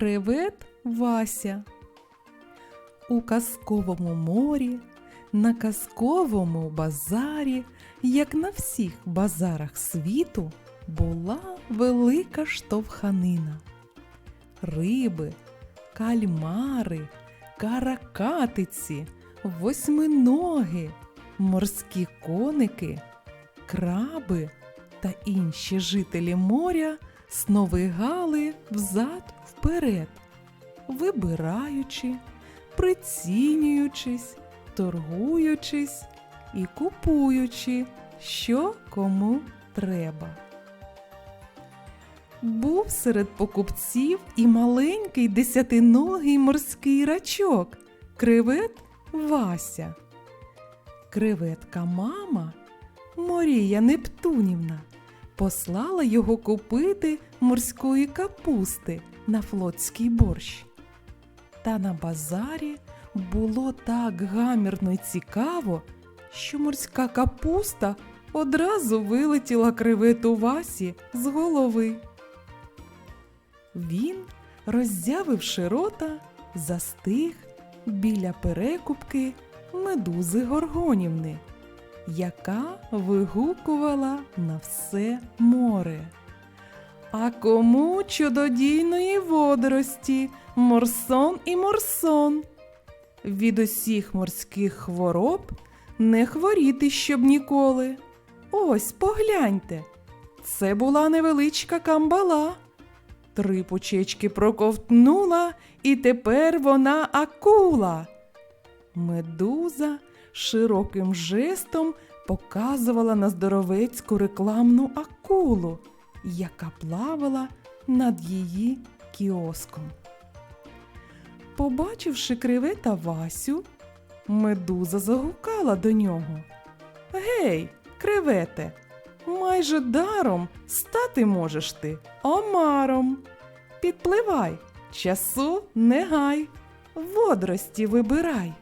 Кревет Вася. У казковому морі, на казковому базарі, як на всіх базарах світу, була велика штовханина. Риби, кальмари, каракатиці, восьминоги, морські коники, краби та інші жителі моря сновигали взад вперед, вибираючи, прицінюючись, торгуючись і купуючи, що кому треба. Був серед покупців і маленький десятиногий морський рачок, кревет Вася. Креветка мама Морія Нептунівна послала його купити морської капусти на флотський борщ. Та на базарі було так гамірно й цікаво, що морська капуста одразу вилетіла кревету Васі з голови. Він, роззявивши рота, застиг біля перекупки медузи Горгонівни, яка вигукувала на все море. А кому чудодійної водорості, морсон і морсон. Від усіх морських хвороб не хворіти щоб ніколи. Ось погляньте. Це була невеличка камбала. Три пучечки проковтнула, і тепер вона акула. Медуза широким жестом показувала на здоровецьку рекламну акулу, яка плавала над її кіоском. Побачивши кривета Васю, медуза загукала до нього. Гей, кривете, майже даром стати можеш ти омаром. Підпливай, часу не гай, водорості вибирай.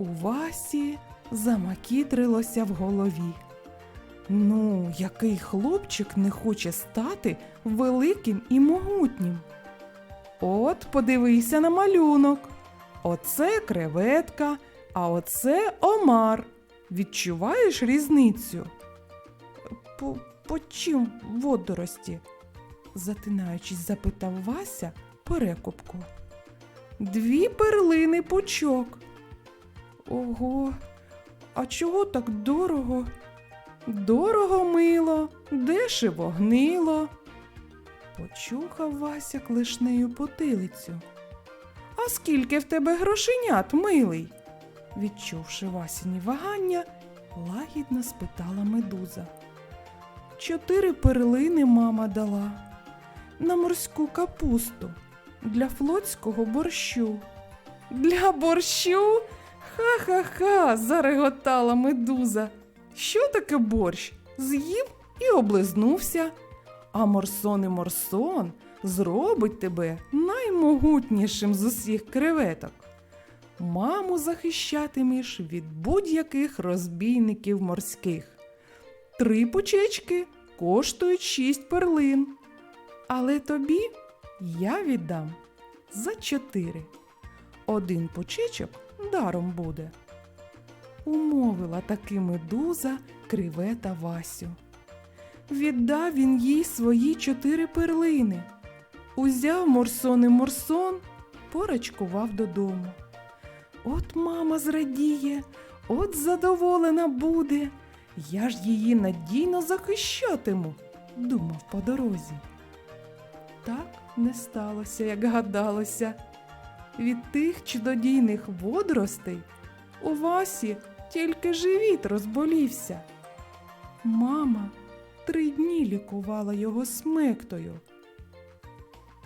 У Васі замакітрилося в голові. Ну, який хлопчик не хоче стати великим і могутнім? От подивися на малюнок. Оце креветка, а оце омар. Відчуваєш різницю? По, по чим водорості? затинаючись, запитав Вася перекупку. Дві перлини пучок. Ого, а чого так дорого? Дорого мило, дешево гнило. Почухав Вася клишнею потилицю. А скільки в тебе грошенят, милий? Відчувши Васіні вагання, лагідно спитала медуза. Чотири перлини мама дала на морську капусту для флотського борщу. Для борщу? Ха-ха-ха, зареготала медуза. Що таке борщ? З'їв і облизнувся. А морсон і морсон зробить тебе наймогутнішим з усіх креветок. Маму захищатимеш від будь-яких розбійників морських. Три пучечки коштують шість перлин. Але тобі я віддам за чотири. Один пучечок даром буде. Умовила таки медуза кривета Васю. Віддав він їй свої чотири перлини. Узяв морсон і морсон, порачкував додому. От мама зрадіє, от задоволена буде. Я ж її надійно захищатиму, думав по дорозі. Так не сталося, як гадалося. Від тих чудодійних водоростей у Васі тільки живіт розболівся. Мама три дні лікувала його смектою.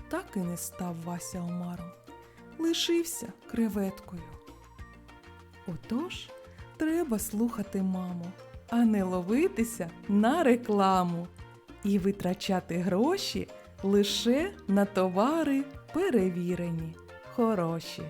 Так і не став Вася омаром, лишився креветкою. Отож, треба слухати маму, а не ловитися на рекламу і витрачати гроші лише на товари перевірені, хороші.